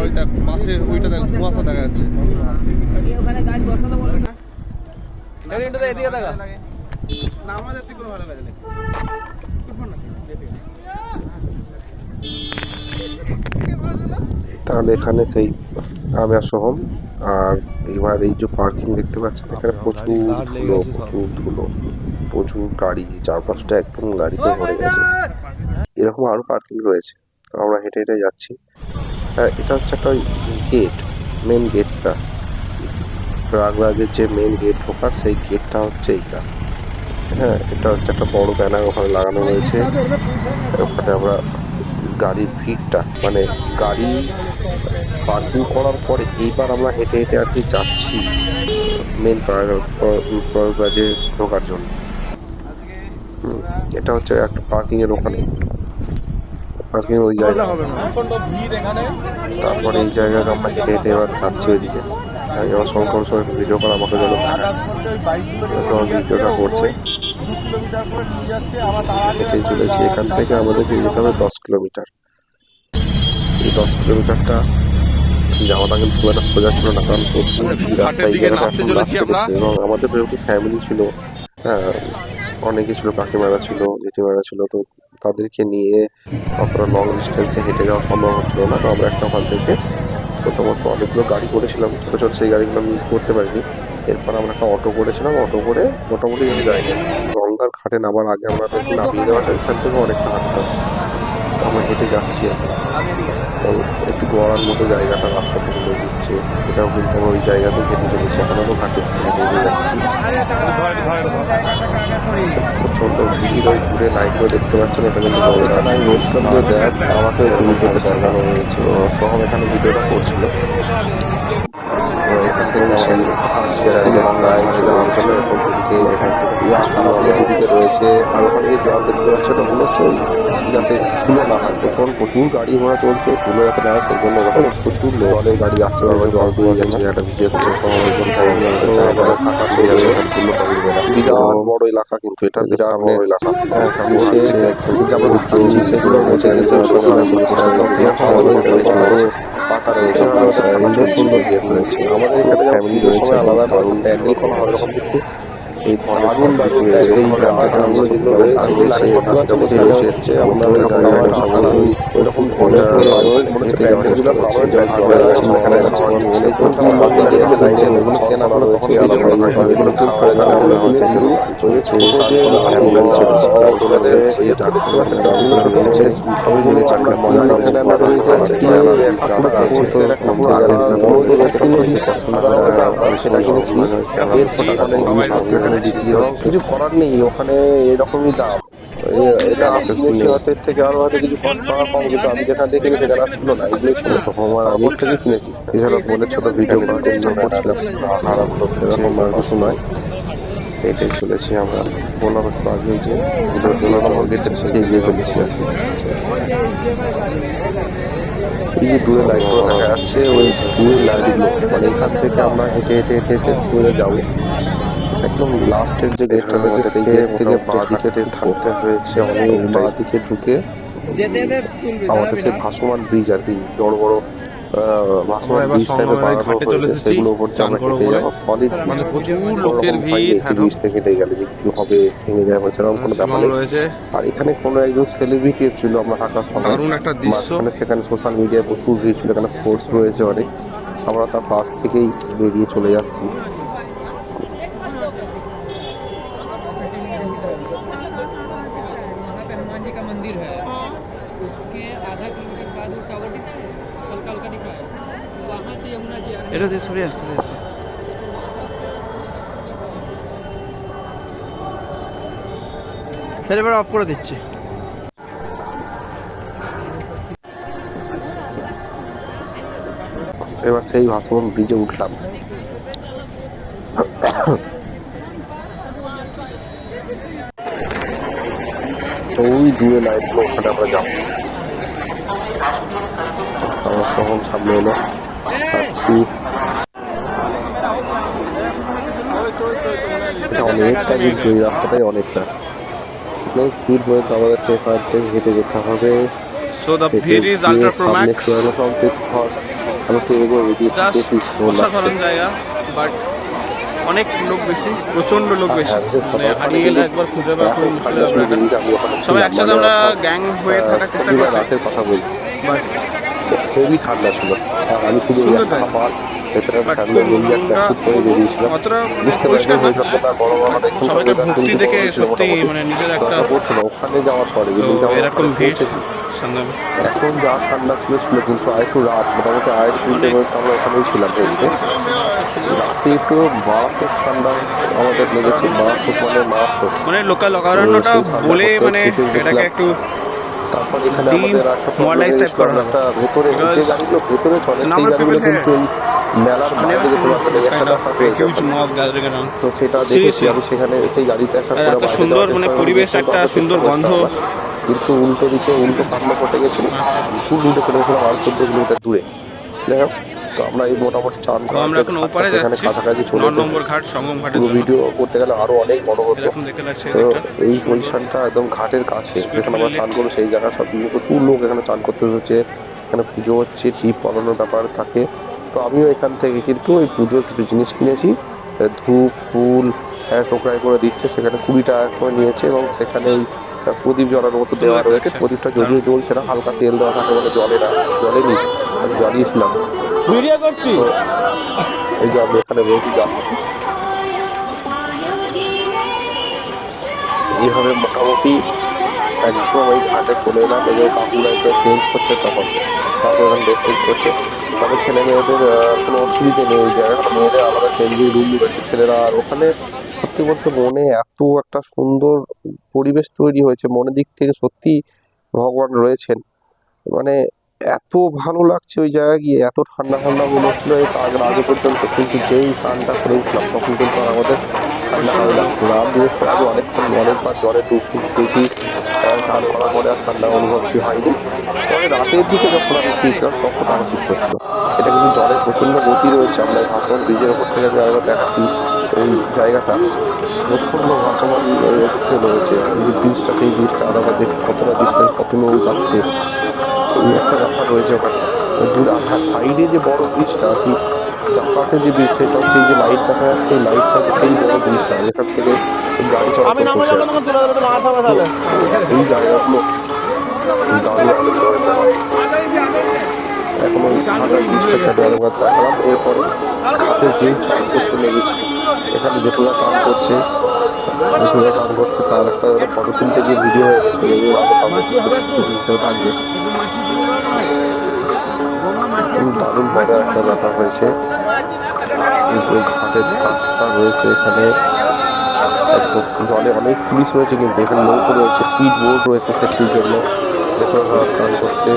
ওই দেখ পাশে ওইটা দেখ কুয়াশা দেখা যাচ্ছে। ওখানে গাছ বসাতে বলো না এদিকে দেখা। না আমাদের কোনো ভালো কাজ নেই তাহলে এখানে সেই আমি আর সোহম আর এবার এই যে পার্কিং দেখতে পাচ্ছেন এখানে প্রচুর ধুলো প্রচুর ধুলো প্রচুর গাড়ি চার পাঁচটা একদম গাড়িতে ভরে গেছে। এরকম আরও পার্কিং রয়েছে। আমরা হেঁটে হেঁটে যাচ্ছি। এটা হচ্ছে একটা গেট মেন গেটটা প্রয়াগরাজের যে মেন গেট ঢোকার, সেই গেটটা হচ্ছে এইটা। হ্যাঁ এটা হচ্ছে একটা বড় ব্যানার ওখানে লাগানো রয়েছে। ওখানে আমরা গাড়ির ভিড়টা মানে গাড়ি পার্কিং করার পরে এইবার আমরা হেঁটে হেঁটে আর কি যাচ্ছি মেন প্রয়াগরাজে ঢোকার জন্য। এটা হচ্ছে একটা পার্কিং এর ওখানে। পার্কিং ওই জায়গা প্রচণ্ড ভিড় এখানে। তারপরে এই জায়গাটা আমরা হেঁটে হেঁটে এবার যাচ্ছি ওইদিকে। আমার শঙ্কর সঙ্গে ভিডিও করা আমাকে সব ভিডিওটা করছে দু কিলোমিটার করে নিয়ে যাচ্ছে আবার তার আগে হেঁটেই চলেছি। এখান থেকে আমাদেরকে যেতে হবে দশ কিলোমিটার। এই দশ কিলোমিটারটা যাওয়াটা কিন্তু খুব একটা সোজা ছিল না কারণ। করছে এবং আমাদের যেহেতু ফ্যামিলি ছিল হ্যাঁ অনেকে ছিল কাকিমারা ছিল জেঠিমারা ছিল তো তাদেরকে নিয়ে অতটা লং ডিস্টেন্সে হেঁটে যাওয়া সম্ভব হচ্ছিল না। তো আমরা একটা হল থেকে প্রথমত অনেকগুলো গাড়ি করেছিলাম। ছোটো ছোটো সেই গাড়িগুলো আমি করতে পারিনি। এরপর আমরা একটা অটো করেছিলাম। অটো করে মোটামুটি যাই গঙ্গার ঘাটে নামার আগে আমরা নামিয়ে দেওয়াটা এখান থেকে অনেকটা হাঁটতে হবে তো আমরা হেঁটে যাচ্ছি তো একটু গড়ার মতো জায়গাটা রাস্তা থেকে লেগে দিচ্ছে এটাও কিন্তু আমরা ওই জায়গাতে হেঁটে চলেছি এখন আমরা ঘাটে হেঁটে যাচ্ছি। প্রচণ্ড ভিড় ওই দূরে লাইটগুলো দেখতে পাচ্ছেন, এটা কিন্তু আমি বলছিলাম যে দেখ আমাকে ভিডিওটা জায়গা তো সহম এখানে ভিডিওটা করছিল। রয়েছে আর ওখানে জল দেখতে পাচ্ছ ওটা মনে হচ্ছে যাতে প্রচুর গাড়ি ঘোড়া চলছে প্রচুর জলের গাড়ি যাচ্ছে বারবার জল একটা ভিডিও করছে বিরাট বড় এলাকা কিন্তু এটা বিরাট বড় এলাকা সেগুলো সবাই পাতা রয়েছে সুন্দর গেট রয়েছে। আমাদের এখানে ফ্যামিলি রয়েছে আলাদা কোনো রকম কিন্তু এই দারুণ এই আমরা যেগুলো রয়েছে সেই রয়েছে আমাদের ওইরকম অনেক এখানে আছে অনেক যে কেনা আলাদা আলাদা এগুলো করে ছোট যে অ্যাম্বুলেন্স রয়েছে রয়েছে রয়েছে এখানে দ্বিতীয় কিছু করার নেই ওখানে এরকমই দাম। এটা কিনেছি থেকে আরও হয়তো কিছু কম টাকা কম কিন্তু আমি যেখানে দেখিনি সেখানে আর ছিল না। ছিল আমার আমি থেকে কিনেছি। এছাড়া বলে ছোট ভিডিও করছিলাম। খারাপ এরকম কিছু নয়। এটাই চলেছি আমরা। বললাম একটু আগে যে দুটো নম্বর গেটের সাথে এগিয়ে চলেছি আর এই যে দূরে লাইটগুলো দেখা যাচ্ছে ওই দূরের লাইটগুলো মানে এখান থেকে আমরা হেঁটে হেঁটে হেঁটে হেঁটে দূরে যাব। একদম লাস্টের যে গেটটা রয়েছে সেই গেট থেকে বাঁ দিকে থাকতে হয়েছে অনেক বাঁ দিকে ঢুকে যেতে যেতে তুলবি আমাদের সেই ভাসমান ব্রিজ আর কি বড় বড় মানে হ্যাঁ থেকে আর এখানে কোনো একজন সেলিব্রিটি ছিল আমরা হাঁটার সময় সেখানে সোশ্যাল মিডিয়ায় প্রচুর ভিড় ছিল এখানে ফোর্স রয়েছে অনেক। আমরা তার পাশ থেকেই বেরিয়ে চলে যাচ্ছি। वहाँ पे हनुमान जी का मंदिर है उसके आधा किलोमीटर बाद वो टावर दिखा है हल्का हल्का दिखा है वहाँ से यमुना जी आ रहे हैं এটা যে সরে আসে সরে আসে স্যার এবার অফ করে দিচ্ছি এবার সেই ভাসমান ব্রিজে উঠলাম তো ওই দূরে লাইটগুলো ওখানে আমরা যাব। আমার তখন সামনে এলো। ভাবছি অনেকটা কিন্তু এই রাস্তাটাই অনেকটা। অনেক দূর পর্যন্ত আমাদেরকে এখান থেকে হেঁটে যেতে হবে। So the আমাকে এগো জাস্ট। অসাধারণ জায়গা বাট অনেক লোক বেশি প্রচণ্ড লোক বেশি। বিশেষ করে মানে হারিয়ে গেলে একবার খুঁজে পাওয়া খুবই মুশকিল সবাই একসাথে আমরা গ্যাং হয়ে থাকার চেষ্টা করছি। কথা বলি। হেভি ঠান্ডা ছিল। আমি শুধু একটা ভেতরে একটা করে বেরিয়েছিলাম। মানে বুঝতে পরিষ্কার পারছি না বড় বড় অনেক সবাইকে ভক্তি দেখে সত্যি মানে নিজের একটা ওখানে যাওয়ার পরে এরকম ভিড় এখন যা ঠান্ডা ছিল ছিল কিন্তু আরেকটু রাত। মোটামুটি তিনটে পর্যন্ত আমরা ওখানেই ছিলাম। একটু মারাত্মক ঠান্ডা আমাদের লেগেছে মারাত্মক মানে মারাত্মক মানে লোকাল অকারণ্যটা বলে মানে এটাকে একটু তারপর এখানে আমাদের একটা problem moralized করা একটা ভেতরে যে গাড়িগুলো ভেতরে চলে সেই গাড়িগুলো কিন্তু মেলার বাইরে যেতে পারবে না, this kind এখানে of থাকে huge যখন। mob gathering around. তো সেটা দেখেছি আমি সেখানে সেই গাড়িতে একটা সুন্দর মানে পরিবেশ, একটা সুন্দর গন্ধ। কিন্তু উল্টো দিকে উল্টো কান্না ঘটে গেছিল। খুব উল্টো চলে গেছিলাম আরও চোদ্দ কিলোমিটার দূরে। যাই হোক। তো আমরা এই মোটামুটি চান তো আমরা এখন ওপারে যাচ্ছি কাছাকাছি চলে নম্বর ঘাট সঙ্গম ঘাটের জন্য। ভিডিও করতে গেলে আরও অনেক বড় হতো এরকম দেখতে লাগছে তো এটা এই পজিশনটা একদম ঘাটের কাছে। যেখানে আমরা চান করব সেই জায়গা সব প্রচুর লোক এখানে চান করতে হচ্ছে। এখানে পুজো হচ্ছে টিপ পালানোর ব্যাপার থাকে। তো আমিও এখান থেকে কিন্তু ওই পুজোর কিছু জিনিস কিনেছি। ধূপ ফুল হ্যাঁ টোকরাই করে দিচ্ছে। সেখানে কুড়ি টাকা করে নিয়েছে এবং সেখানে ওই প্রদীপ জ্বালানোর মতো দেওয়া রয়েছে। প্রদীপটা যদিও জ্বলছে না হালকা তেল দেওয়া থাকে বলে জলে না জলে নি আমি জ্বালিয়েছিলাম ভিডিও করছি? এই যে আমি এখানে রয়েছি এইভাবে মোটামুটি একদম ওই ঘাটে চলে এলাম এই যে কাকুরা একটু চেঞ্জ করছে তখন। তারপর ওখানে ড্রেস করছে। তবে ছেলে মেয়েদের কোনো অসুবিধে নেই ওই জায়গাটা। মেয়েদের আলাদা কেন্দ্রীয় রুম রয়েছে ছেলেরা। আর ওখানে সত্যি বলতে মনে এত একটা সুন্দর পরিবেশ তৈরি হয়েছে। মনের দিক থেকে সত্যি ভগবান রয়েছেন। মানে এত ভালো লাগছে ওই জায়গায় গিয়ে, এত ঠান্ডা ঠান্ডা মনে হচ্ছিল এই আগে আগে পর্যন্ত, কিন্তু যেই স্নানটা করেছিলাম তখন কিন্তু আর আমাদের না। আমি আগে অনেকক্ষণ অনেকবার জলে ডুব দিয়েছি স্নান করার পরে আর ঠান্ডা অনুভবটি হয়নি। তবে রাতের দিকে যখন আমি ফিরছিলাম তখন আরও শীত করছিল এটা কিন্তু জলের প্রচণ্ড গতি রয়েছে, আমরা এই ভাসমান ব্রিজের ওপর থেকে আমরা দেখাচ্ছি, এই জায়গাটা প্রচণ্ড ভাসমান রয়েছে। ব্রিজটা সেই ব্রিজটা আমরা দেখি কতটা ডিস্টেন্স কত নৌ যাচ্ছে একটা ব্যাপার রয়েছে ওখানে। দূরে সাইডে যে বড় ব্রিজটা কি চাপাতে যে ব্রিজ সেটা হচ্ছে যে লাইট দেখা যাচ্ছে এই লাইটটা সেই বড় ব্রিজটা। যেখান থেকে গাড়ি চলাচল করছে। এই জায়গাগুলো এখন দেখালাম এরপরে যেই চান করতে লেগেছে এখানে জেঠুরা চান করছে তার একটা ফটো তুলতে গিয়ে ভিডিও হয়ে থাকবে খুব দারুণ বড় একটা ব্যাপার হয়েছে ঘাটের ঘাটটা রয়েছে এখানে জলে অনেক পুলিশ রয়েছে কিন্তু এখানে নৌকো রয়েছে স্পিড বোর্ড রয়েছে সেফটির জন্য যেখানে স্নান করতে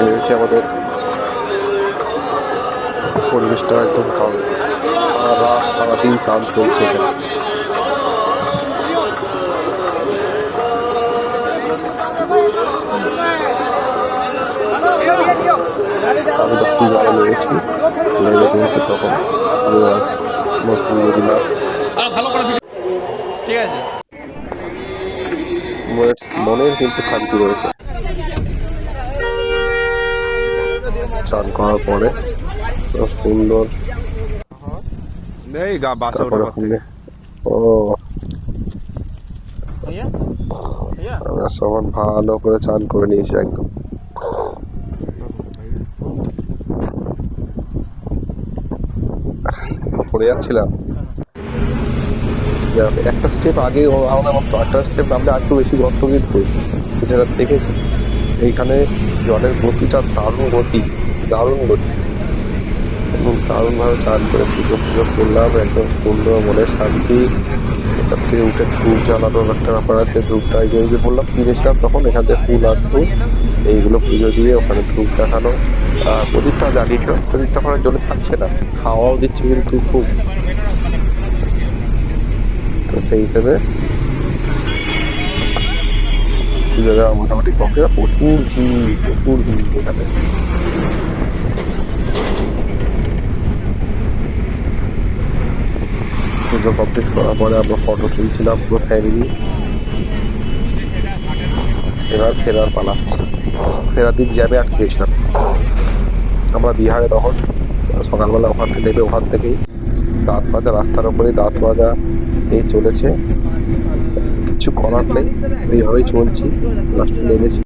রয়েছে আমাদের পরিবেশটা একদম ভালো সারা রাত সারাদিন চাঁদ চলছে এখানে আমি তখন জলে লেগেছি লেগে যেহেতু তখন। আমার পুরো ঠিক আছে। মনের কিন্তু শান্তি রয়েছে। চান করার পরে সুন্দর। এই গা বাসে ও। আমরা সবার ভালো করে চান করে নিয়েছি একদম। পড়ে যাচ্ছিলাম। একটা স্টেপ আগে আমরা একটা স্টেপ আমরা একটু বেশি গর্ত করেছি যেটা দেখেছি, এইখানে জলের গতিটা দারুণ গতি দারুণ গতি। এবং দারুণভাবে চান করে পুজো পুজো করলাম, একদম সুন্দর মনে শান্তি। এখান থেকে উঠে ধূপ জ্বালানোর একটা ব্যাপার আছে ধূপটা এই যে বললাম কিনেছিলাম তখন এখান থেকে ফুল আর এইগুলো পুজো দিয়ে ওখানে ধূপ দেখানো প্রদীপটা জ্বালিয়েছিল প্রদীপটা করার জন্য থাকছে না খাওয়াও দিচ্ছে কিন্তু খুব। তো সেই হিসেবে পুজো দেওয়া মোটামুটি পক্ষে প্রচুর ভিড় প্রচুর ভিড় এখানে। পুজো কমপ্লিট করার পরে আমরা ফটো তুলছিলাম পুরো ফ্যামিলি এবার ফেরার পালা। ফেরার দিন জ্যামে আটকে গেছিলাম আমরা বিহারে তখন, সকালবেলা ওখান থেকে নেমে ওখান থেকেই দাঁত মাজা, রাস্তার ওপরে দাঁত মাজা এই চলেছে। কিছু করার নেই, এইভাবেই চলছি। লাস্টে নেমেছি।